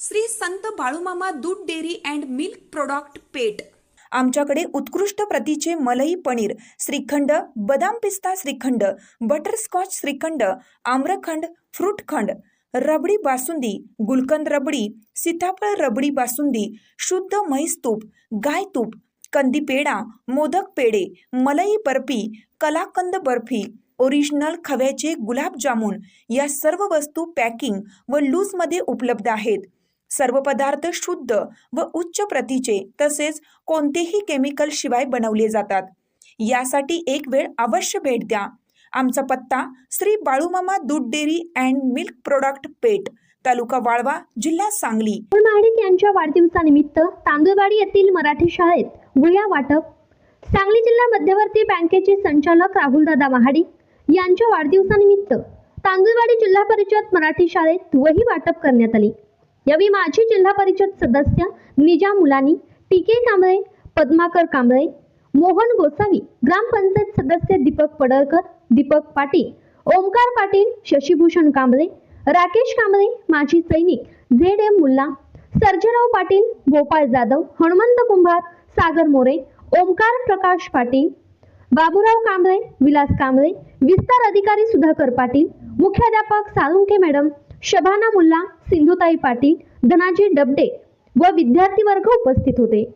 श्री संत बाळूमामा दूध dairy and milk product Peth आमच्याकडे उत्कृष्ट प्रतीचे मलई पनीर श्रीखंड बदाम पिस्ता श्रीखंड बटरस्कॉच श्रीखंड आम्रखंड फ्रूटखंड रबडी बासुंदी गुलकंद रबडी सीताफळ रबडी बासुंदी शुद्ध म्हैस तूप गाय तूप कंदी पेढा मोदक पेढे मलई बर्फी कलाकंद बर्फी ओरिजिनल खव्याचे गुलाबजामुन या सर्व वस्तू पॅकिंग व लूजमध्ये उपलब्ध आहेत. सर्व पदार्थ शुद्ध व उच्च प्रतीचे तसेच कोणतेही केमिकल शिवाय बनवले जातात. यासाठी एक वेळ अवश्य भेट द्या. आमचा पत्ता श्री बाळूमामा दूध dairy and milk product Peth taluka Walwa जिल्हा सांगली. महाडिक यांच्या वाढदिवसानिमित्त तांदूळवाडी येथील मराठी शाळेत गुळ्या वाटप. सांगली जिल्हा मध्यवर्ती बँकेचे संचालक राहुलदादा महाडिक यांच्या वाढदिवसानिमित्त तांदूळवाडी जिल्हा परिषद मराठी शाळेत वही वाटप करण्यात आली. यावेळी माजी जिल्हा परिषद सदस्य निजा मुलानी टीके कांबळे पद्माकर कांबळे मोहन गोसावी ग्रामपंचायत सदस्य दीपक पडळकर दीपक पाटील ओमकार पाटील शशीभूषण कांबळे राकेश कांबळे माजी सैनिक झेड एम मुल्ला सर्जेराव पाटील गोपाळ जाधव हनुमंत कुंभार सागर मोरे ओमकार प्रकाश पाटील बाबूराव कांबळे विलास कांबळे विस्तार अधिकारी सुधाकर पाटील मुख्याध्यापक साळुंके मॅडम शबाना मुल्ला सिंधुताई पाटील धनाजी डबडे व विद्यार्थी वर्ग उपस्थित होते.